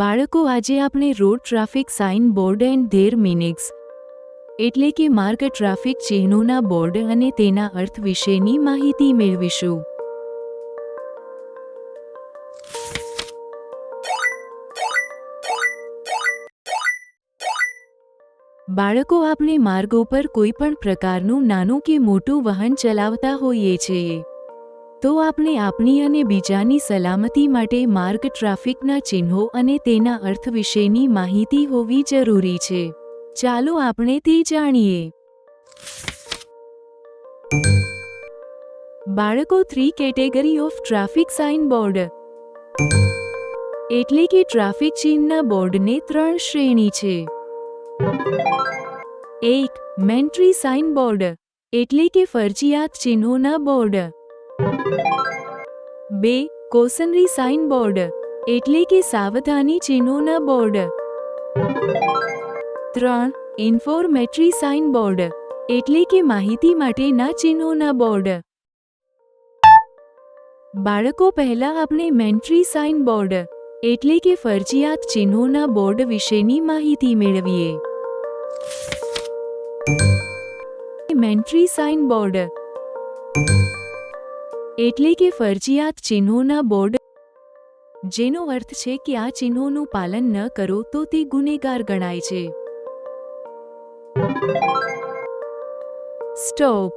બાળકો, આજે આપણે road traffic sign board and their meanings એટલે કે માર્ગ ટ્રાફિક ચિહ્નોના બોર્ડ અને તેના અર્થ વિશેની માહિતી મેળવીશું. બાળકો, આપણે માર્ગો પર કોઈ પણ પ્રકારનું નાનું કે મોટું વાહન ચલાવતા હોઈએ છીએ. તો આપણે આપણી અને બીજાની સલામતી માટે માર્ગ ટ્રાફિકના ચિહ્નો અને તેના અર્થ વિશેની માહિતી હોવી જરૂરી છે. ચાલો આપણે તે જાણીએ. બાળકો three category of traffic sign board એટલે કે ટ્રાફિક ચિહ્નના બોર્ડને ત્રણ શ્રેણી છે. એક મેન્ટ્રી સાઇન બોર્ડ એટલે કે ફરજિયાત ચિહ્નોના બોર્ડ. બે, કોસનરી સાઇન બોર્ડ. એટલે કે સાવધાની ચિહ્નોના બોર્ડ. ત્રણ, ઇન્ફોર્મેટરી સાઇન બોર્ડ. એટલે કે માહિતી માટેના ચિહ્નોના બોર્ડ. બાળકો, પહેલા આપણે મેન્ટ્રી સાઇન બોર્ડ, એટલે કે ફરજિયાત ચિહ્નોના બોર્ડ વિશેની માહિતી મેળવીએ. Mandatory sign board. એટલે કે ફરજિયાત ચિહ્નોના બોર્ડ. જેનો અર્થ છે કે આ ચિહ્નોનું પાલન ન કરો તો તે ગુનેગાર ગણાય છે. સ્ટોપ.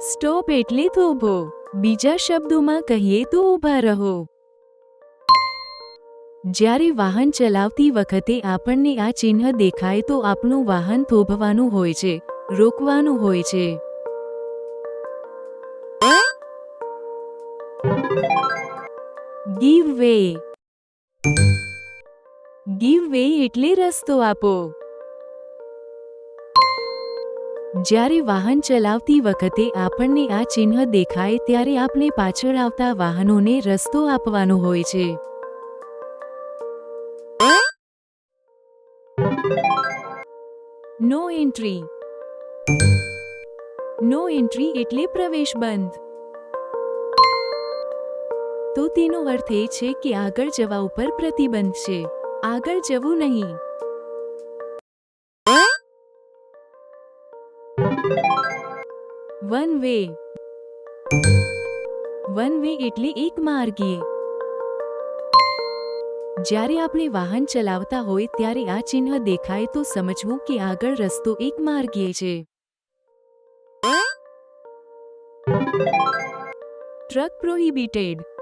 સ્ટોપ એટલે થોભો બીજા શબ્દોમાં કહીએ તો ઊભા રહો. જ્યારે વાહન ચલાવતી વખતે આપણને આ ચિહ્ન દેખાય તો આપણું વાહન થોભવાનું હોય છે, રોકવાનું હોય છે. ગીવ વે ગીવ વે એટલે રસ્તો આપો. જ્યારે વાહન ચલાવતી વખતે આપણને આ ચિહ્ન દેખાય ત્યારે આપણે પાછળ આવતા વાહનોને રસ્તો આપવાનો હોય છે. નો એન્ટ્રી નો એન્ટ્રી એટલે પ્રવેશ બંધ. તો તેનો અર્થ એ છે કે આગળ જવા ઉપર પ્રતિબંધ છે. આગળ જવું નહીં. One way. વન વે એટલે એક માર્ગીય. જ્યારે આપણે વાહન ચલાવતા હોય ત્યારે આ ચિહ્ન દેખાય તો સમજવું કે આગળ રસ્તો એક માર્ગીય છે. Truck prohibited.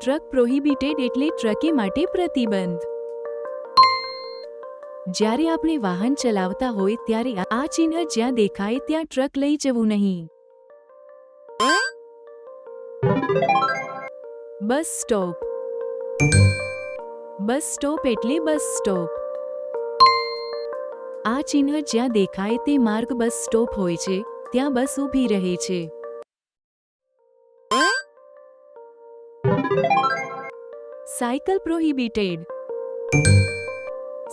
ટ્રક પ્રોહિબિટેડ એટલે ટ્રકે માટે પ્રતિબંધ. જ્યારે આપણે વાહન ચલાવતા હોય ત્યારે આ ચિહ્ન જ્યાં દેખાય ત્યાં ટ્રક લઈ જવું નહીં. Bus stop. બસ સ્ટોપ એટલે બસ સ્ટોપ. આ ચિહ્ન જ્યાં દેખાય તે માર્ગ બસ સ્ટોપ હોય છે, ત્યાં બસ ઊભી રહે છે. સાયકલ પ્રોહિબિટેડ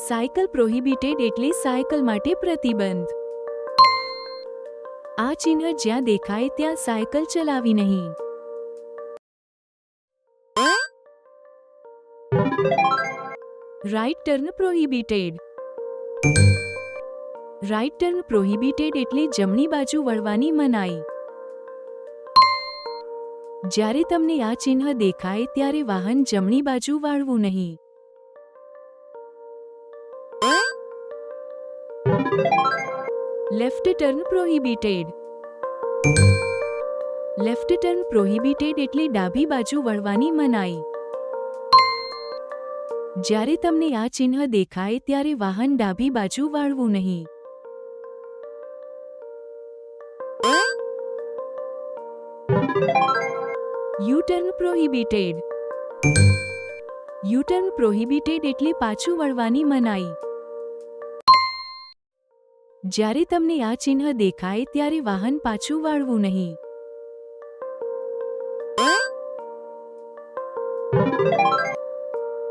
સાયકલ પ્રોહિબિટેડ એટલે સાયકલ માટે પ્રતિબંધ આ ચિહ્ન જ્યાં દેખાય ત્યાં સાયકલ ચલાવી નહીં right turn prohibited right turn prohibited એટલે જમણી બાજુ વળવાની મનાઈ જ્યારે તમને આ ચિહ્ન દેખાય ત્યારે વાહન જમણી બાજુ વાળવું નહીં. Left turn prohibited left turn prohibited એટલે ડાબી બાજુ વળવાની મનાઈ. જ્યારે તમને આ ચિહ્ન દેખાય ત્યારે વાહન ડાબી બાજુ વાળવું નહીં. U turn prohibited U turn prohibited એટલે પાછું વળવાની મનાઈ. જ્યારે તમને આ ચિહ્ન દેખાય ત્યારે વાહન પાછું વાળવું નહીં.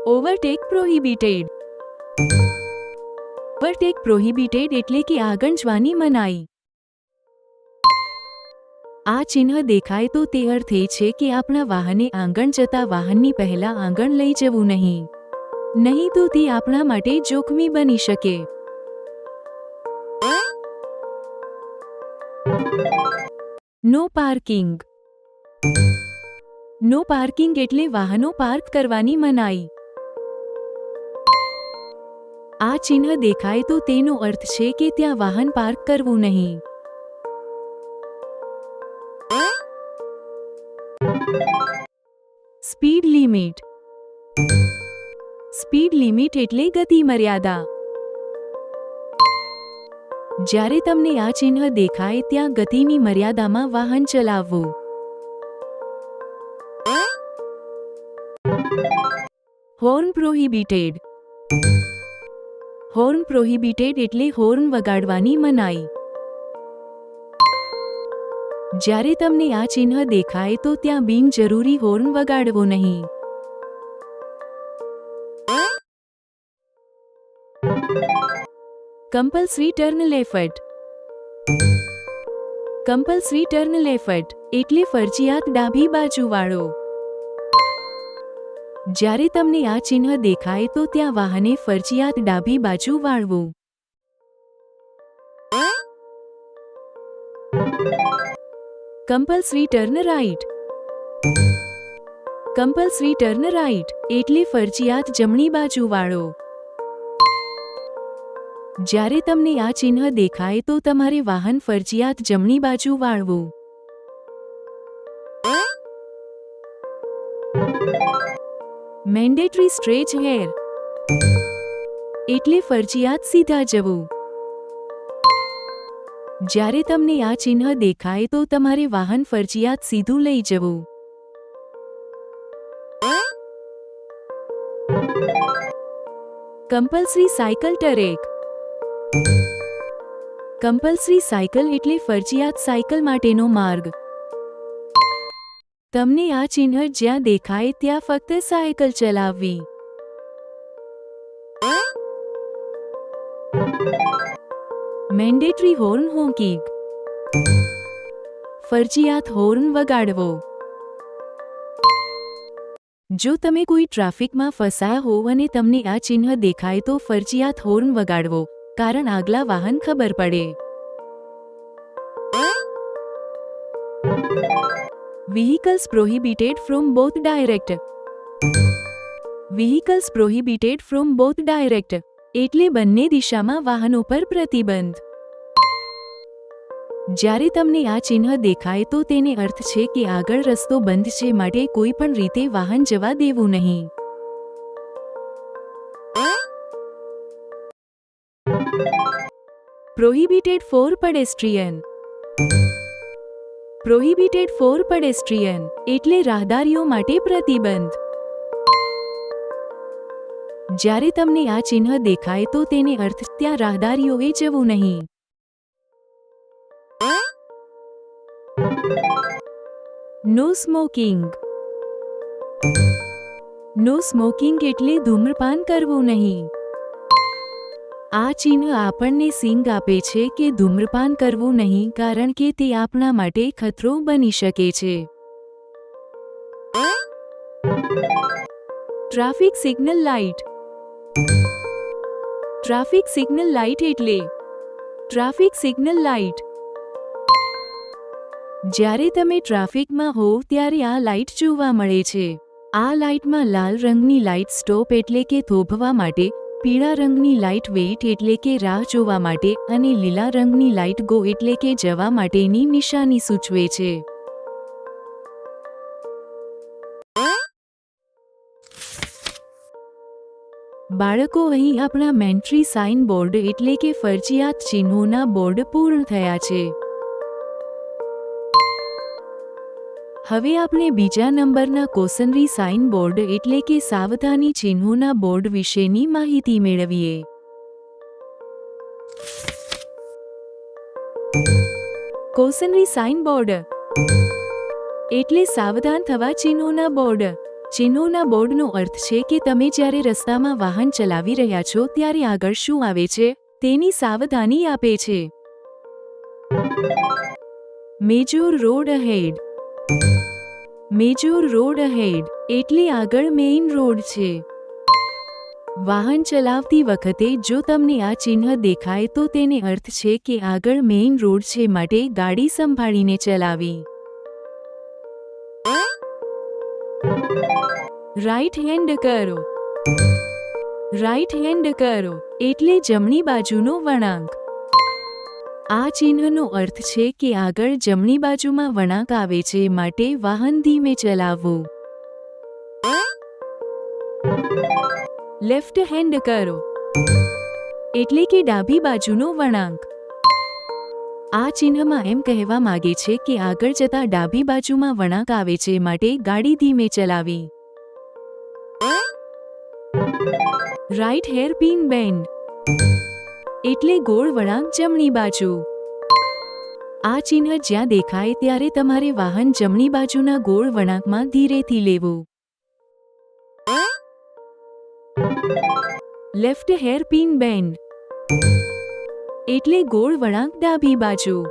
ઓવરટેક પ્રોહિબિટેડ ઓવરટેક પ્રોહિબિટેડ એટલે કે આગળ જવાની મનાઈ. આ ચિહ્ન દેખાય તો તે અર્થ એ છે કે આપણા વાહને આંગણ જતા વાહનની પહેલા આંગણ લઈ જવું નહીં. નહીં તો તે આપણા માટે જોખમી બની શકે. No parking. નો પાર્કિંગ એટલે વાહનો પાર્ક કરવાની મનાઈ. આ ચિહ્ન દેખાય તો તેનો અર્થ છે કે ત્યાં વાહન પાર્ક કરવું નહીં. Speed limit. સ્પીડ લિમિટ એટલે ગતિ મર્યાદા જ્યારે તમને આ ચિહ્ન દેખાય ત્યાં ગતિની મર્યાદામાં વાહન ચલાવવું હોર્ન પ્રોહિબિટેડ. હોર્ન પ્રોહિબિટેડ એટલે હોર્ન વગાડવાની મનાઈ. જ્યારે તમને આ ચિહ્ન દેખાય તો ત્યાં બિનજરૂરી હોર્ન વગાડવો નહીં. Compulsory turn left compulsory turn left એટલે ફરજિયાત ડાબી બાજુવાળો જ્યારે તમને આ ચિહ્ન દેખાય તો ત્યાં વાહને ફરજિયાત ડાબી બાજુ વાળવું. Compulsory turn right compulsory turn right એટલે ફરજિયાત જમણી બાજુ વાળો. જ્યારે તમને આ ચિહ્ન દેખાય તો તમારે વાહન ફરજિયાત જમણી બાજુ વાળવું. મેન્ડેટરી સ્ટ્રેચ હેર એટલે ફરજિયાત સીધા જવું. જ્યારે તમને આ ચિહ્ન દેખાય તો તમારે વાહન ફરજિયાત સીધું લઈ જવું. Compulsory cycle track. Compulsory cycle એટલે ફરજિયાત સાયકલ માટેનો માર્ગ. તમને આ ચિહ્ન જ્યાં દેખાય ત્યાં ફક્ત સાયકલ ચલાવવી. મેન્ડેટરી હોર્ન હોંકિંગ ફરજિયાત હોર્ન વગાડવો. જો તમે કોઈ ટ્રાફિકમાં ફસાયા હોવ અને તમને આ ચિહ્ન દેખાય તો ફરજિયાત હોર્ન વગાડવો, કારણ આગલા વાહન ખબર પડે. Vehicles prohibited from both direct vehicles prohibited from both direct એટલે બંને દિશામાં વાહનો પર પ્રતિબંધ. જ્યારે તમને આ ચિહ્ન દેખાય તો તેને અર્થ છે કે આગળ રસ્તો બંધ છે માટે કોઈ પણ રીતે વાહન જવા દેવું નહીં. Prohibited for pedestrian prohibited for pedestrian એટલે રાહદારીઓ માટે પ્રતિબંધ. જ્યારે તમને આ ચિહ્ન દેખાય તો તેને અર્થ ત્યાં રાહદારીઓએ જવું નહીં. નો સ્મોકિંગ નો સ્મોકિંગ એટલે ધૂમ્રપાન કરવું નહીં આ ચિહ્ન આપણને સિંગ આપે છે કે ધૂમ્રપાન કરવું નહીં કારણ કે તે આપણા માટે ખતરો બની શકે છે traffic signal light traffic signal light એટલે ટ્રાફિક સિગ્નલ લાઇટ જ્યારે તમે ટ્રાફિકમાં હોવ ત્યારે આ લાઇટ જોવા મળે છે. આ લાઇટમાં લાલ રંગની લાઇટ સ્ટોપ એટલે કે થોભવા માટે, પીળા રંગની લાઇટ વેઇટ એટલે કે રાહ જોવા માટે અને લીલા રંગની લાઇટ ગો એટલે કે જવા માટેની નિશાની સૂચવે છે. બાળકો, અહીં આપણા મેન્ટ્રી સાઇન બોર્ડ એટલે કે ફરજિયાત ચિહ્નોના બોર્ડ પૂર્ણ થયા છે. હવે આપણે બીજા નંબરના કોસનરી સાઇન બોર્ડ એટલે કે સાવધાની ચિહ્નોના બોર્ડ વિશેની માહિતી મેળવીએ. કોસનરી સાઇન બોર્ડ એટલે સાવધાન થવા ચિહ્નોના બોર્ડ. ચિહ્નોના બોર્ડનો અર્થ છે કે તમે જ્યારે રસ્તામાં વાહન ચલાવી રહ્યા છો ત્યારે આગળ શું આવે છે? તેની સાવધાની આપે છે. Major road ahead major road ahead એટલે આગળ મેઇન રોડ છે. વાહન ચલાવતી વખતે જો તમને આ ચિહ્ન દેખાય તો તેને અર્થ છે કે આગળ મેઇન રોડ છે માટે ગાડી સંભાળીને ચલાવી. Right hand curve. Right hand curve, એટલે જમણી બાજુનો વળાંક. આ ચિહ્નનો અર્થ છે કે આગળ જમણી બાજુમાં વળાંક આવે છે માટે વાહન ધીમે ચલાવવું લેફ્ટ હેન્ડ કરો. એટલે કે ડાબી બાજુનો વળાંક. આ ચિહ્નમાં એમ કહેવા માગે છે કે આગળ જતા ડાબી બાજુમાં વળાંક આવે છે માટે ગાડી ધીમે ચલાવી. Right hair pin bend. એટલે ગોળ વળાંક જમણી બાજુ. આ ચિહ્ન જ્યાં દેખાય ત્યારે તમારે વાહન જમણી બાજુના ગોળ વળાંકમાં ધીરેથી લેવું. Left hair pin bend. એટલે ગોળ વળાંક ડાબી બાજુ.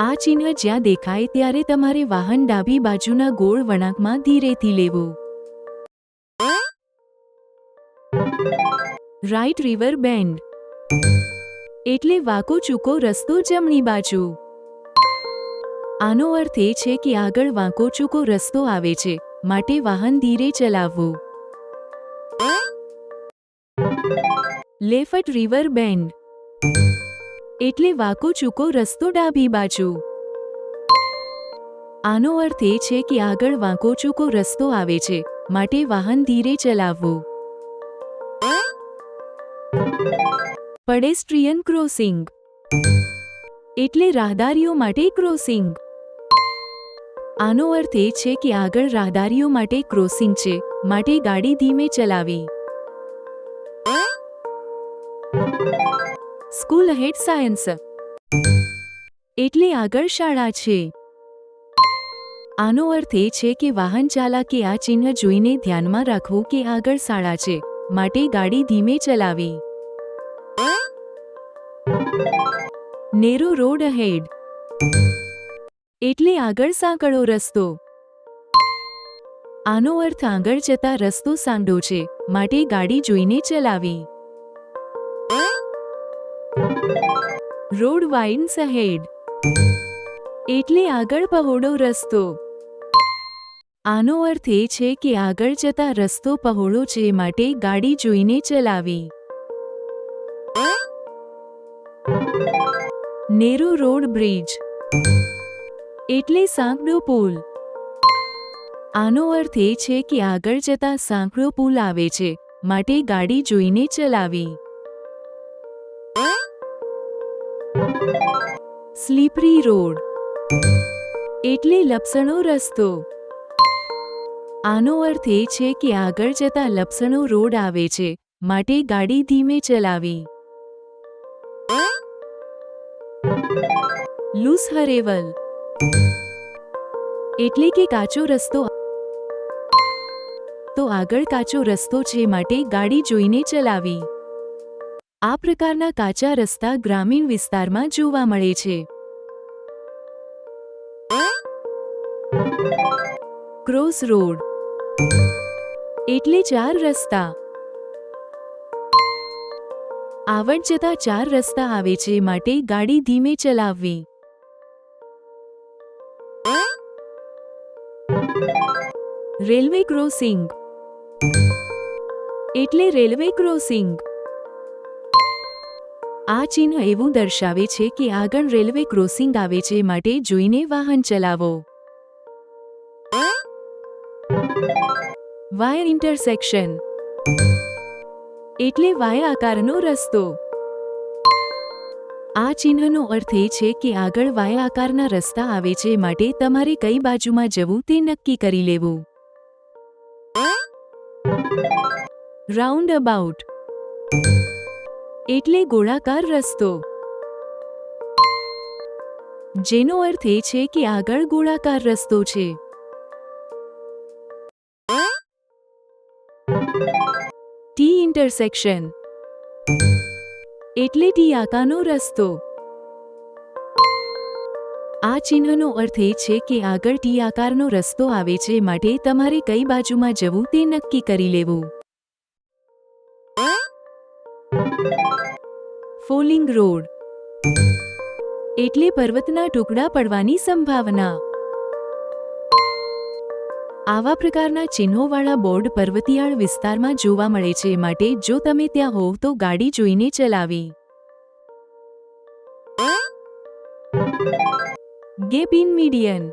આ ચિહ્ન જ્યાં દેખાય ત્યારે તમારે વાહન ડાબી બાજુના ગોળ વળાંકમાં ધીરેથી લેવું. Right river bend. એટલે વાકો ચૂકો રસ્તો જમણી બાજુ. આનો અર્થ એ છે કે આગળ વાંકો ચૂકો રસ્તો આવે છે, માટે વાહન ધીરે ચલાવવું. Left river bend. એટલે વાકો ચૂકો રસ્તો ડાબી બાજુ. આનો અર્થ એ છે કે આગળ વાંકો ચૂકો રસ્તો આવે છે, માટે વાહન ધીરે ચલાવવું. પેડેસ્ટ્રીયન ક્રોસિંગ એટલે રાહદારીઓ માટે ક્રોસિંગ આનો અર્થ એ છે કે આગળ રાહદારીઓ માટે ક્રોસિંગ છે, માટે ગાડી ધીમે ચલાવી. સ્કૂલ હેડ સાયન્સ એટલે આગળ શાળા છે. આનો અર્થ એ છે કે વાહન ચાલકે આ ચિહ્ન જોઈને ધ્યાનમાં રાખવું કે આગળ શાળા છે, માટે ગાડી ધીમે ચલાવી. નેરો રોડ હેડ એટલે આગળ સાંકળો રસ્તો. આનો અર્થ આગળ જતા રસ્તો સાંડો છે, માટે ગાડી જોઈને ચલાવી. રોડ વાઇન્સ હેડ એટલે આગળ પહોળો રસ્તો. આનો અર્થ એ છે કે આગળ જતા રસ્તો પહોળો છે, માટે ગાડી જોઈને ચલાવી. Narrow road bridge. એટલે સાંકડો પુલ. આનો અર્થ એ છે કે આગળ જતા સાંકડો પુલ આવે છે, માટે ગાડી જોઈને ચલાવી. Slippery road. એટલે લપસણો રસ્તો. આનો અર્થ એ છે કે આગળ જતા લપસણો રોડ આવે છે, માટે ગાડી ધીમે ચલાવી. લૂસ હરેવલ એટલે કે કાચો રસ્તો તો આગળ કાચો રસ્તો છે માટે ગાડી જોઈને ચલાવી. આ પ્રકારના કાચા રસ્તા ગ્રામીણ વિસ્તારમાં જોવા મળે છે. Cross road. એટલે ચાર રસ્તા. આવડ જતા ચાર રસ્તા આવે છે માટે ગાડી ધીમે ચલાવવી. Railway crossing. એટલે રેલવે ક્રોસિંગ. આ ચિહ્ન એવું દર્શાવે છે કે આગળ રેલવે ક્રોસિંગ આવે છે માટે જોઈને વાહન ચલાવો. Y intersection. એટલે વાય આકારનો રસ્તો. આ ચિહ્નનો અર્થ એ છે કે આગળ વાય આકારના રસ્તા આવે છે માટે તમારે કઈ બાજુમાં જવું તે નક્કી કરી લેવું. રાઉન્ડ અબાઉટ એટલે ગોળાકાર રસ્તો. જેનો અર્થ એ છે કે આગળ ગોળાકાર રસ્તો છે. ટી ઇન્ટરસેક્શન એટલે ટી આકારનો રસ્તો. આ ચિહ્નનો અર્થ એ છે કે આગળ ટી આકારનો રસ્તો આવે છે માટે તમારે કઈ બાજુમાં જવું તે નક્કી કરી લેવું. Falling road. એટલે પર્વતના ટુકડા પડવાની સંભાવના. આવા પ્રકારના ચિહ્નોવાળા બોર્ડ પર્વતિયાળ વિસ્તારમાં જોવા મળે છે માટે જો તમે ત્યાં હોવ તો ગાડી જોઈને ચલાવી. Gap in median.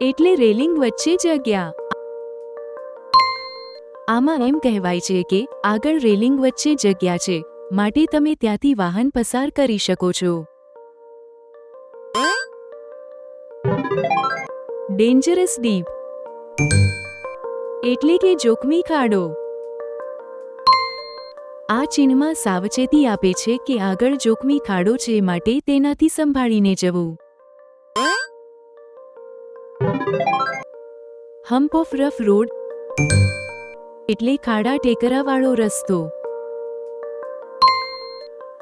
એટલે રેલિંગ વચ્ચે જગ્યા. આમાં એમ કહેવાય છે કે આગળ રેલિંગ વચ્ચે જગ્યા છે. માટે તમે ત્યાંથી વાહન પસાર કરી શકો છો. ડેન્જરસ ડીપ એટલે કે જોખમી ખાડો. આ ચિહ્નમાં સાવચેતી આપે છે કે આગળ જોખમી ખાડો છે માટે તેનાથી સંભાળીને જવું. હમ્પ ઓફ રફ રોડ એટલે ખાડા ટેકરાવાળો રસ્તો.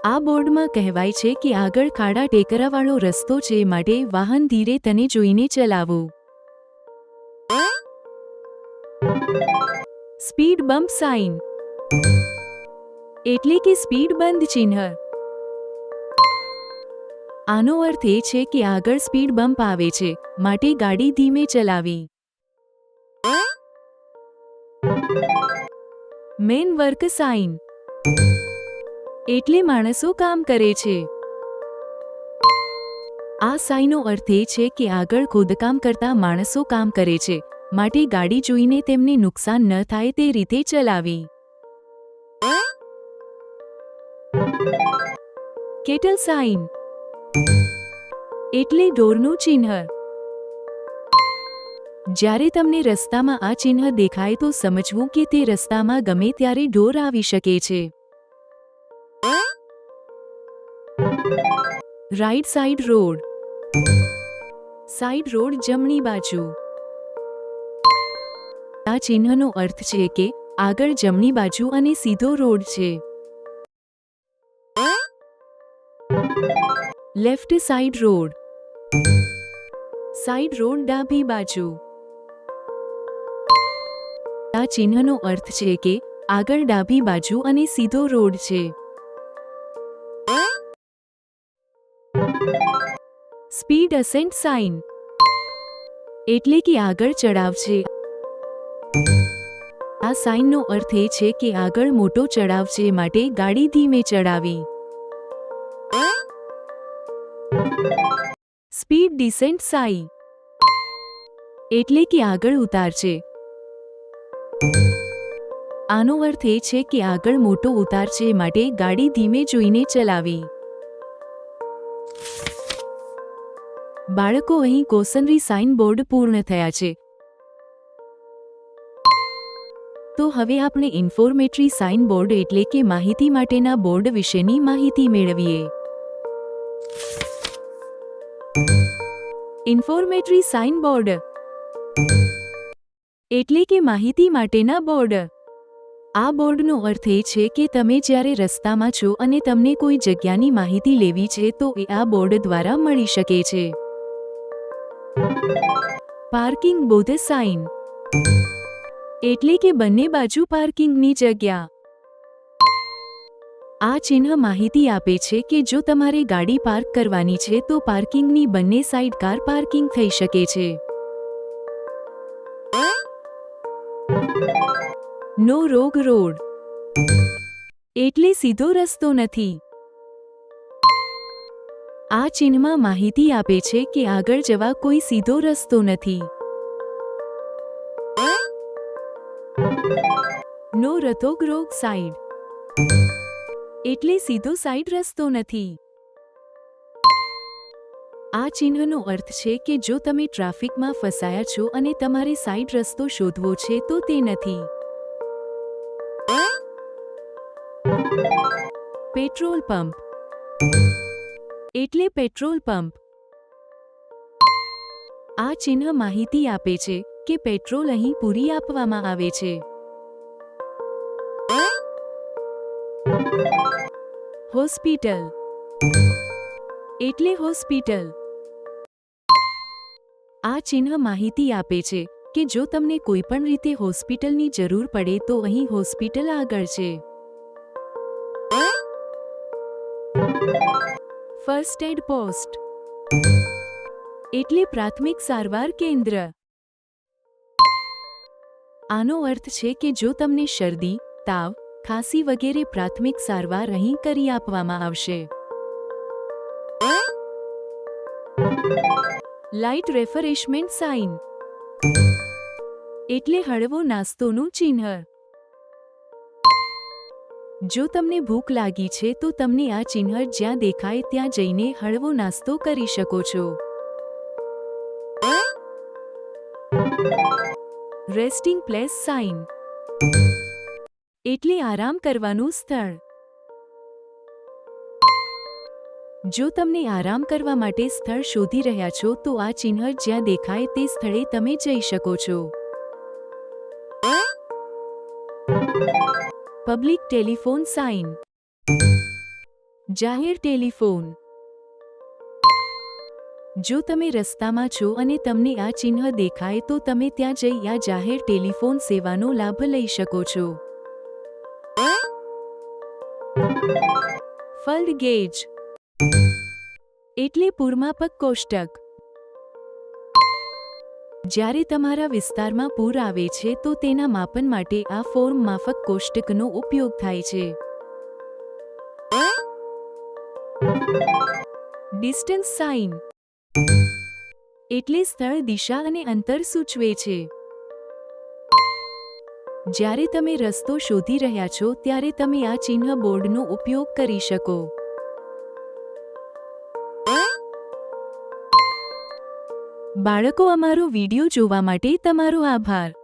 આ બોર્ડમાં કહેવાય છે કે આગળ ખાડા ટેકરાવાળો રસ્તો છે માટે વાહન ધીરે તને જોઈને ચલાવો. Speed bump sign. એટલે કે સ્પીડ બંધ ચિહ્ન. આનો અર્થ એ છે કે આગળ સ્પીડ બમ્પ આવે છે, માટે ગાડી ધીમે ચલાવી. Men work sign. એટલે માણસો કામ કરે છે. આ સાઈનો અર્થ એ છે કે આગળ ખોદકામ કરતા માણસો કામ કરે છે, માટે ગાડી જોઈને તેમને નુકસાન ન થાય તે રીતે ચલાવી. Cattle sign? એટલે ઢોરનું ચિહ્ન. જ્યારે તમને રસ્તામાં આ ચિહ્ન દેખાય તો સમજવું કે તે રસ્તામાં ગમે ત્યારે ઢોર આવી શકે છે. Right side road side road જમણી બાજુ. આ ચિહ્નનો અર્થ છે કે આગળ જમણી બાજુ અને સીધો રોડ છે. Left side road side road ડાબી બાજુ. આ ચિહ્નનો અર્થ છે કે આગળ ડાબી બાજુ અને સીધો રોડ છે. Speed ascent sign. એટલે કે આગળ ચડાવ છે આ સાઇનનો અર્થ એ છે કે આગળ મોટો ચડાવ છે માટે ગાડી ધીમે ચડાવી સ્પીડ ડિસેન્ટ સાઈ એટલે કે આગળ ઉતાર છે આનો અર્થ એ છે કે આગળ મોટો ઉતાર છે માટે ગાડી ધીમે જોઈને ચલાવી. બાળકો અહીં કોસનરી સાઇન બોર્ડ પૂર્ણ થયા છે. તો હવે આપણે ઇન્ફોર્મેટરી સાઇન બોર્ડ એટલે કે માહિતી માટેના બોર્ડ વિશેની માહિતી મેળવીએ. ઇન્ફોર્મેટરી સાઇન બોર્ડ એટલે કે માહિતી માટેના બોર્ડ. આ બોર્ડનો અર્થ એ છે કે તમે જ્યારે રસ્તામાં છો અને તમને કોઈ જગ્યાની માહિતી લેવી છે તો એ આ બોર્ડ દ્વારા મળી શકે છે. પાર્કિંગ બોધ સાઇન એટલે કે બંને બાજુ પાર્કિંગની જગ્યા. આ ચિહ્ન માહિતી આપે છે કે જો તમારે ગાડી પાર્ક કરવાની છે તો પાર્કિંગની બંને સાઈડ કાર પાર્કિંગ થઈ શકે છે. નો રોગ રોડ. એટલે સીધો રસ્તો નથી. આ ચિહ્નમાં માહિતી આપે છે કે આગળ જવા કોઈ સીધો રસ્તો નથી. નો રથોગ્રોગ સાઈડ. એટલે સીધો સાઈડ રસ્તો નથી. આ ચિહ્નનો અર્થ છે કે જો તમે ટ્રાફિકમાં ફસાયા છો અને તમારે સાઈડ રસ્તો શોધવો છે તો તે નથી. Petrol pump. એટલે પેટ્રોલ પંપ. આ ચિહ્ન માહિતી આપે છે કે પેટ્રોલ અહીં પૂરી આપવામાં આવે છે. હોસ્પિટલ. એટલે હોસ્પિટલ. આ ચિહ્ન માહિતી આપે છે કે જો તમને કોઈપણ રીતે હોસ્પિટલની જરૂર પડે તો અહીં હોસ્પિટલ આગળ છે. First aid post. એટલે પ્રાથમિક સારવાર કેન્દ્ર. આનો અર્થ છે કે જો તમને શરદી, તાવ, ખાંસી વગેરે પ્રાથમિક સારવાર અહીં કરી આપવામાં આવશે. Light refreshment sign. એટલે હળવો નાસ્તોનું ચિહ્ન. જો તમને ભૂખ લાગી છે તો તમને આ ચિહ્ન જ્યાં દેખાય ત્યાં જઈને હળવો નાસ્તો કરી શકો છો. રેસ્ટિંગ પ્લેસ સાઇન એટલે આરામ કરવાનું સ્થળ. જો તમને આરામ કરવા માટે સ્થળ શોધી રહ્યા છો તો આ ચિહ્ન જ્યાં દેખાય તે સ્થળે તમે જઈ શકો છો. પબ્લિક ટેલિફોન સાઇન જાહેર ટેલિફોન જો તમે રસ્તામાં છો અને તમને આ ચિહ્ન દેખાય તો તમે ત્યાં જઈ આ જાહેર ટેલિફોન સેવાનો લાભ લઈ શકો છો. ફલ્ડ ગેજ એટલે પૂર્માપક કોષ્ટક. જ્યારે તમારા વિસ્તારમાં પૂર આવે છે તો તેના માપન માટે આ ફોર્મ માફક કોષ્ટકનો ઉપયોગ થાય છે. Distance sign. એટલે સ્થળ, દિશા અને અંતર સૂચવે છે. જ્યારે તમે રસ્તો શોધી રહ્યા છો, ત્યારે તમે આ ચિહ્ન બોર્ડનો ઉપયોગ કરી શકો. બાળકો અમારો વીડિયો જોવા માટે તમારો આભાર.